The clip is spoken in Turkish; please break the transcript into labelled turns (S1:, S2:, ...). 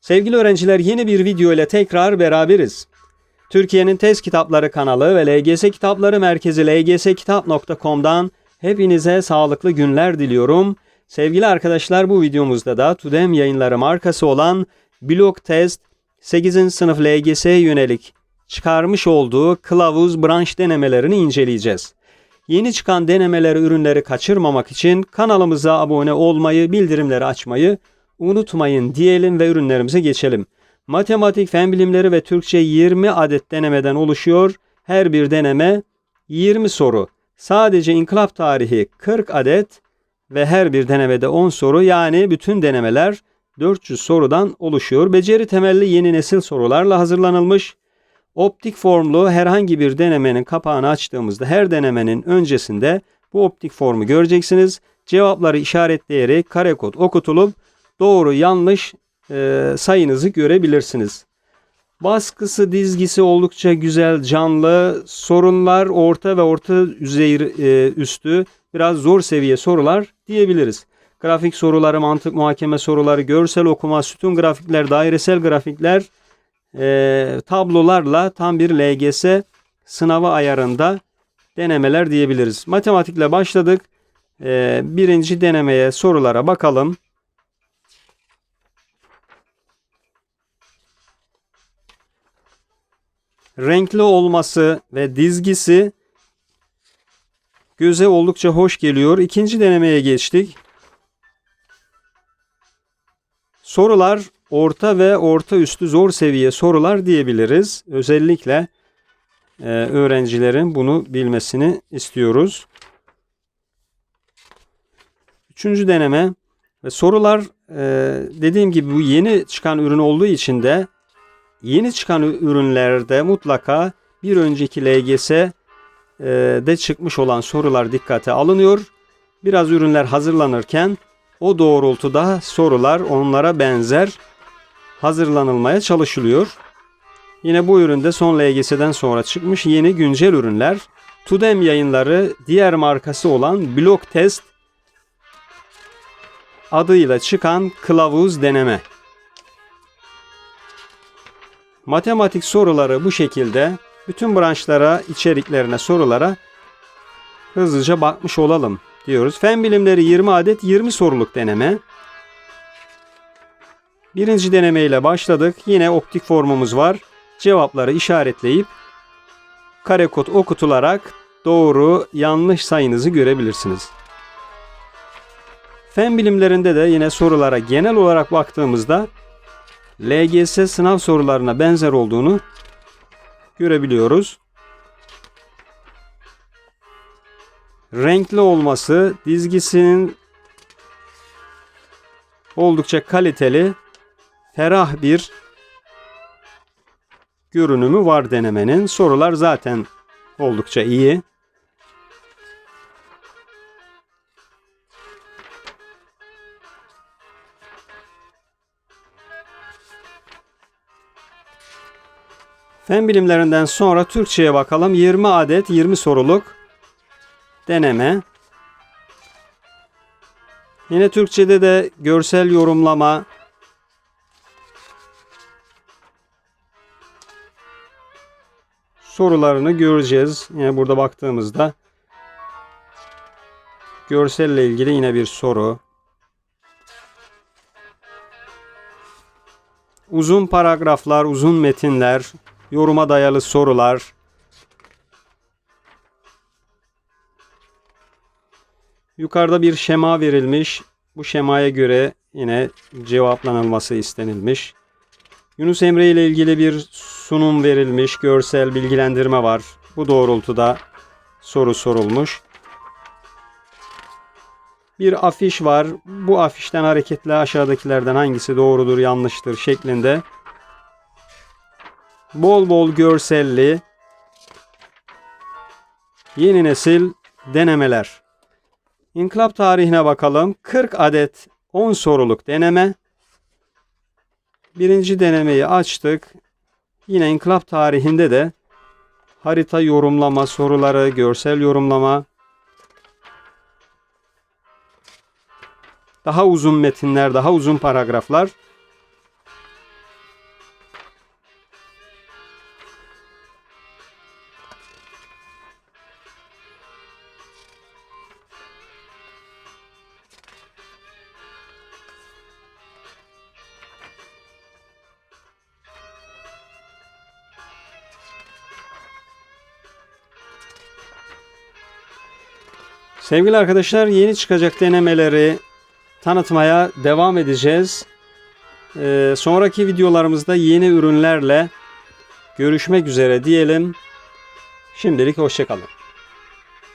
S1: Sevgili öğrenciler yeni bir video ile tekrar beraberiz. Türkiye'nin test kitapları kanalı ve LGS kitapları merkezi lgskitap.com'dan hepinize sağlıklı günler diliyorum. Sevgili arkadaşlar bu videomuzda da Tudem yayınları markası olan Blok Test 8. sınıf LGS'ye yönelik çıkarmış olduğu kılavuz branş denemelerini inceleyeceğiz. Yeni çıkan denemeleri ürünleri kaçırmamak için kanalımıza abone olmayı, bildirimleri açmayı unutmayın diyelim ve ürünlerimize geçelim. Matematik, fen bilimleri ve Türkçe 20 adet denemeden oluşuyor. Her bir deneme 20 soru. Sadece inkılap tarihi 40 adet ve her bir denemede 10 soru yani bütün denemeler 400 sorudan oluşuyor. Beceri temelli yeni nesil sorularla hazırlanılmış. Optik formlu herhangi bir denemenin kapağını açtığımızda her denemenin öncesinde bu optik formu göreceksiniz. Cevapları işaretleyerek kare kod okutulup doğru yanlış e, sayınızı görebilirsiniz. Baskısı dizgisi oldukça güzel canlı sorunlar orta ve orta düzey e, üstü biraz zor seviye sorular diyebiliriz. Grafik soruları, mantık muhakeme soruları, görsel okuma, sütun grafikler, dairesel grafikler, e, tablolarla tam bir LGS sınavı ayarında denemeler diyebiliriz. Matematikle başladık. E, birinci denemeye sorulara bakalım. Renkli olması ve dizgisi göze oldukça hoş geliyor. İkinci denemeye geçtik. Sorular orta ve orta üstü zor seviye sorular diyebiliriz. Özellikle e, öğrencilerin bunu bilmesini istiyoruz. Üçüncü deneme ve sorular e, dediğim gibi bu yeni çıkan ürün olduğu için de yeni çıkan ürünlerde mutlaka bir önceki LGS e, de çıkmış olan sorular dikkate alınıyor. Biraz ürünler hazırlanırken o doğrultuda sorular onlara benzer hazırlanılmaya çalışılıyor. Yine bu üründe son LGS'den sonra çıkmış yeni güncel ürünler. Tudem yayınları diğer markası olan Blok Test adıyla çıkan kılavuz deneme. Matematik soruları bu şekilde bütün branşlara, içeriklerine, sorulara hızlıca bakmış olalım diyoruz. Fen bilimleri 20 adet 20 soruluk deneme. Birinci deneme ile başladık. Yine optik formumuz var. Cevapları işaretleyip kare kod okutularak doğru yanlış sayınızı görebilirsiniz. Fen bilimlerinde de yine sorulara genel olarak baktığımızda LGS sınav sorularına benzer olduğunu görebiliyoruz. Renkli olması, dizgisinin oldukça kaliteli, ferah bir görünümü var denemenin. Sorular zaten oldukça iyi. Fen bilimlerinden sonra Türkçe'ye bakalım. 20 adet 20 soruluk deneme. Yine Türkçe'de de görsel yorumlama, sorularını göreceğiz. Yine burada baktığımızda görselle ilgili yine bir soru. Uzun paragraflar, uzun metinler, yoruma dayalı sorular. Yukarıda bir şema verilmiş. Bu şemaya göre yine cevaplanılması istenilmiş. Yunus Emre ile ilgili bir sunum verilmiş, görsel bilgilendirme var. Bu doğrultuda soru sorulmuş. Bir afiş var. Bu afişten hareketle aşağıdakilerden hangisi doğrudur, yanlıştır şeklinde bol bol görselli yeni nesil denemeler. İnkılap tarihine bakalım. 40 adet 10 soruluk deneme. Birinci denemeyi açtık. Yine inkılap tarihinde de harita yorumlama soruları, görsel yorumlama, daha uzun metinler, daha uzun paragraflar Sevgili arkadaşlar yeni çıkacak denemeleri tanıtmaya devam edeceğiz. Ee, sonraki videolarımızda yeni ürünlerle görüşmek üzere diyelim. Şimdilik hoşçakalın.